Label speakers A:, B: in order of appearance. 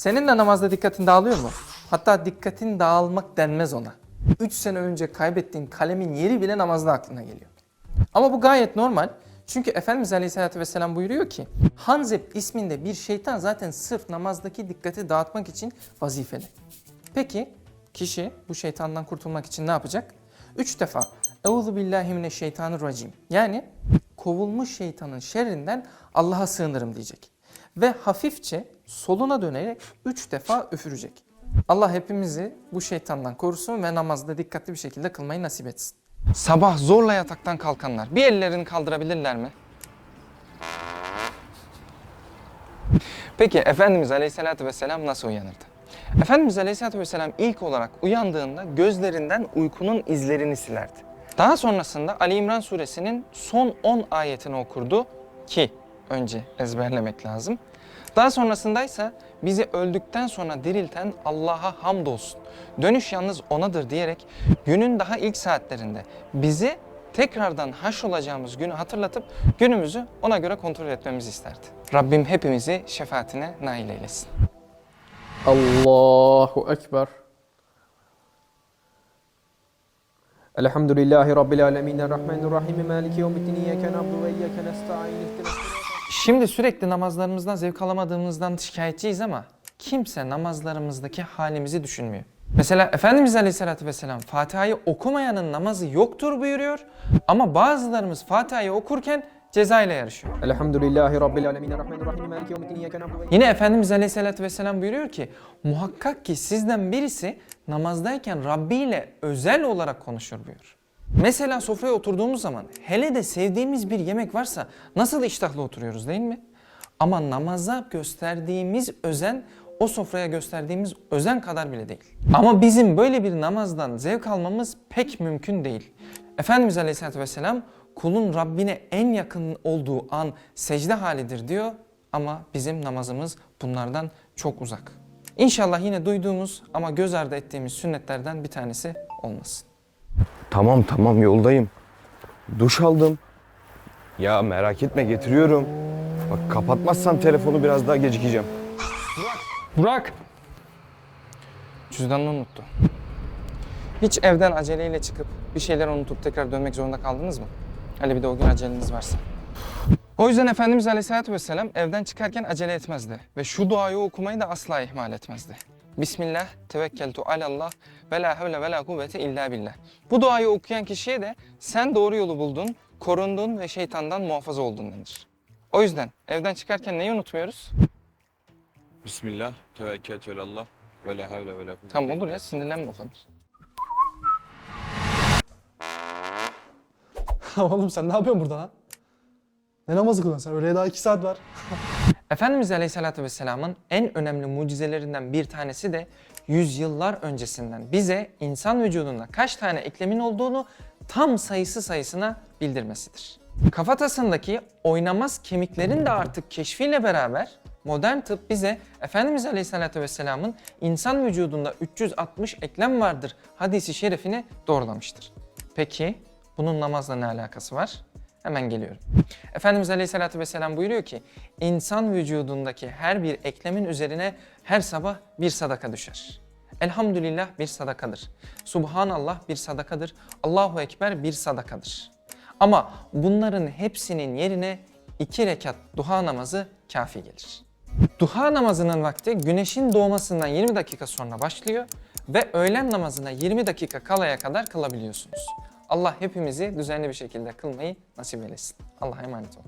A: Senin de namazda dikkatin dağılıyor mu? Hatta dikkatin dağılmak denmez ona. 3 sene önce kaybettiğin kalemin yeri bile namazda aklına geliyor. Ama bu gayet normal. Çünkü Efendimiz Aleyhisselatü Vesselam buyuruyor ki Hanzeb isminde bir şeytan zaten sırf namazdaki dikkati dağıtmak için vazifeli. Peki kişi bu şeytandan kurtulmak için ne yapacak? Üç defa Euzu billahi mineşşeytanirracim yani kovulmuş şeytanın şerrinden Allah'a sığınırım diyecek. Ve hafifçe soluna dönerek üç defa üfürecek. Allah hepimizi bu şeytandan korusun ve namazda dikkatli bir şekilde kılmayı nasip etsin. Sabah zorla yataktan kalkanlar bir ellerini kaldırabilirler mi? Peki Efendimiz Aleyhisselatü Vesselam nasıl uyanırdı? Efendimiz Aleyhisselatü Vesselam ilk olarak uyandığında gözlerinden uykunun izlerini silerdi. Daha sonrasında Ali İmran suresinin son 10 ayetini okurdu ki önce ezberlemek lazım. Daha sonrasında ise bizi öldükten sonra dirilten Allah'a hamdolsun. Dönüş yalnız onadır diyerek günün daha ilk saatlerinde bizi tekrardan haş olacağımız günü hatırlatıp günümüzü ona göre kontrol etmemizi isterdi. Rabbim hepimizi şefaatine nail eylesin.
B: Allahu Ekber. Elhamdülillahi Rabbil alemin. Errahmanirrahim. Maliki yevmiddin. İyyâke na'budu ve iyyâke nesta'in.
A: Şimdi sürekli namazlarımızdan zevk alamadığımızdan şikayetçiyiz ama kimse namazlarımızdaki halimizi düşünmüyor. Mesela Efendimiz Aleyhisselatü Vesselam Fatiha'yı okumayanın namazı yoktur buyuruyor ama bazılarımız Fatiha'yı okurken ceza ile yarışıyor.
B: Elhamdülillahi Rabbil alemin. Maliki yevmiddin. Na'budu
A: Yine Efendimiz Aleyhisselatü Vesselam buyuruyor ki muhakkak ki sizden birisi namazdayken Rabbi ile özel olarak konuşur buyuruyor. Mesela sofraya oturduğumuz zaman hele de sevdiğimiz bir yemek varsa nasıl iştahlı oturuyoruz değil mi? Ama namaza gösterdiğimiz özen o sofraya gösterdiğimiz özen kadar bile değil. Ama bizim böyle bir namazdan zevk almamız pek mümkün değil. Efendimiz Aleyhisselatü Vesselam kulun Rabbine en yakın olduğu an secde halidir diyor ama bizim namazımız bunlardan çok uzak. İnşallah yine duyduğumuz ama göz ardı ettiğimiz sünnetlerden bir tanesi olmasın.
C: Tamam tamam yoldayım. Duş aldım. Ya merak etme getiriyorum. Bak kapatmazsam telefonu biraz daha gecikeceğim.
A: Burak! Cüzdanını unuttu. Hiç evden aceleyle çıkıp bir şeyler unutup tekrar dönmek zorunda kaldınız mı? Hele bir de o gün aceleniz varsa. O yüzden Efendimiz Aleyhisselatü Vesselam evden çıkarken acele etmezdi. Ve şu duayı okumayı da asla ihmal etmezdi. Bismillah, tevekkeltu alallah ve la havle ve la kuvvete illa billah. Bu duayı okuyan kişiye de sen doğru yolu buldun, korundun ve şeytandan muhafaza oldun denir. O yüzden evden çıkarken neyi unutmuyoruz?
D: Bismillah, tevekkeltü alallah ve la havle ve la kuvvete.
A: Tamam olur ya sinirlenme o kadar.
E: Oğlum sen ne yapıyorsun burada lan? Ne namazı kılıyorsun sen? Öğleye daha iki saat var.
A: Efendimiz Aleyhisselatü Vesselam'ın en önemli mucizelerinden bir tanesi de yüzyıllar öncesinden bize insan vücudunda kaç tane eklemin olduğunu tam sayısı sayısına bildirmesidir. Kafatasındaki oynamaz kemiklerin de artık keşfiyle beraber modern tıp bize Efendimiz Aleyhisselatü Vesselam'ın insan vücudunda 360 eklem vardır hadisi şerifini doğrulamıştır. Peki bunun namazla ne alakası var? Hemen geliyorum. Efendimiz Aleyhisselatü Vesselam buyuruyor ki insan vücudundaki her bir eklemin üzerine her sabah bir sadaka düşer. Elhamdülillah bir sadakadır. Subhanallah bir sadakadır. Allahu Ekber bir sadakadır. Ama bunların hepsinin yerine iki rekat duha namazı kafi gelir. Duha namazının vakti güneşin doğmasından 20 dakika sonra başlıyor ve öğlen namazına 20 dakika kalaya kadar kılabiliyorsunuz. Allah hepimizi düzenli bir şekilde kılmayı nasip eylesin. Allah'a emanet olun.